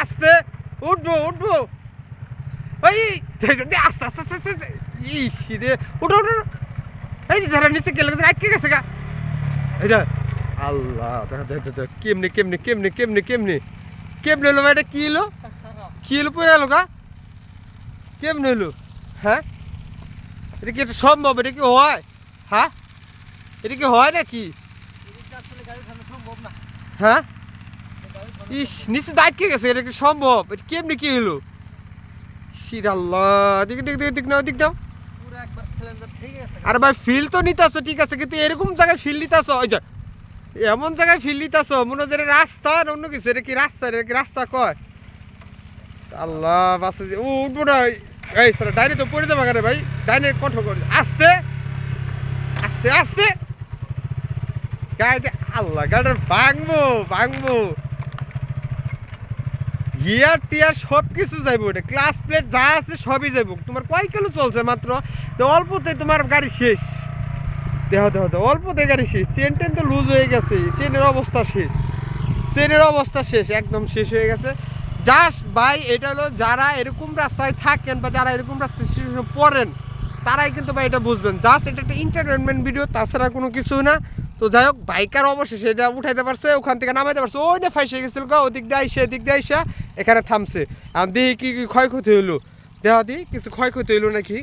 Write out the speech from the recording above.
আস্তে উঠবো উঠবো। ওই আস্তে আস্তে আস্তে আস্তে। ইস রে উঠো উঠো। এই যারা নিচে গেলে আটকে গেছে গা। এই যা আল্লাহ কেমনি কেমনি কেমনি কেমনি কেমনি? কেমনি হলো এটা কি হলো? কি হলো পড়ে গেল গা? কেমনি হলো? হ্যাঁ? এটা কি এটা সম্ভব? এটা কি হয়? হ্যাঁ? এটা কি হয় নাকি? হ্যাঁ? ইস নিচে দাঁড়কে গেছে? এটা কি সম্ভব? এটা কেমনি কি হলো শির আল্লাহ দিক দিক দিক দিক নাও দিক নাও। আরে ভাই ফিল তো নিতেছো ঠিক আছে কিন্তু এরকম জায়গায় ফিল নিতেছো ওই যে এমন জায়গায় ফিল নিতেছো মনে হচ্ছে রাস্তা না অন্য কিছু? এটা কি রাস্তা? এটা কি রাস্তা কয়? আল্লাহ বাসে যে ও উঠবো না এই স্যার ডাইনে তো পড়ে দেবো কেন ভাই ডাইনে কণ্ঠ করে। আস্তে আস্তে আস্তে। গাড়িটা আল্লাহ গাড়িটা ভাঙবো ভাঙবো। গিয়ার, টিয়ার সব কিছু যাইব এটা ক্লাস প্লেট যা আছে সবই যাইব। তোমার কয় কিলো চলছে মাত্র? তো অল্পতে তোমার গাড়ি শেষ। দেহ দেহ দেহ অল্পতে গাড়ি শেষ। চেন টেন তো লুজ হয়ে গেছে। চেনের অবস্থা শেষ। চেনের অবস্থা শেষ, একদম শেষ হয়ে গেছে। জাস্ট ভাই, এটা হলো যারা এরকম রাস্তায় থাকেন বা যারা এরকম রাস্তায় পড়েন, তারাই কিন্তু ভাই এটা বুঝবেন। জাস্ট এটা একটা এন্টারটেনমেন্ট ভিডিও তাছাড়া কোনো কিছু না। তো যাই হোক, বাইকার অবশেষে এটা উঠাইতে পারছে, ওখান থেকে নামাইতে পারছে। ওইটা ফাইসে গেছিল গা, ওদিক দিয়ে আইসে, এদিক দিয়ে আইসা। এখানে থামছে। আমি দেখি কি কি ক্ষয়ক্ষতি হইল। দেওয়া দি কিছু ক্ষয়ক্ষতি হইল নাকি?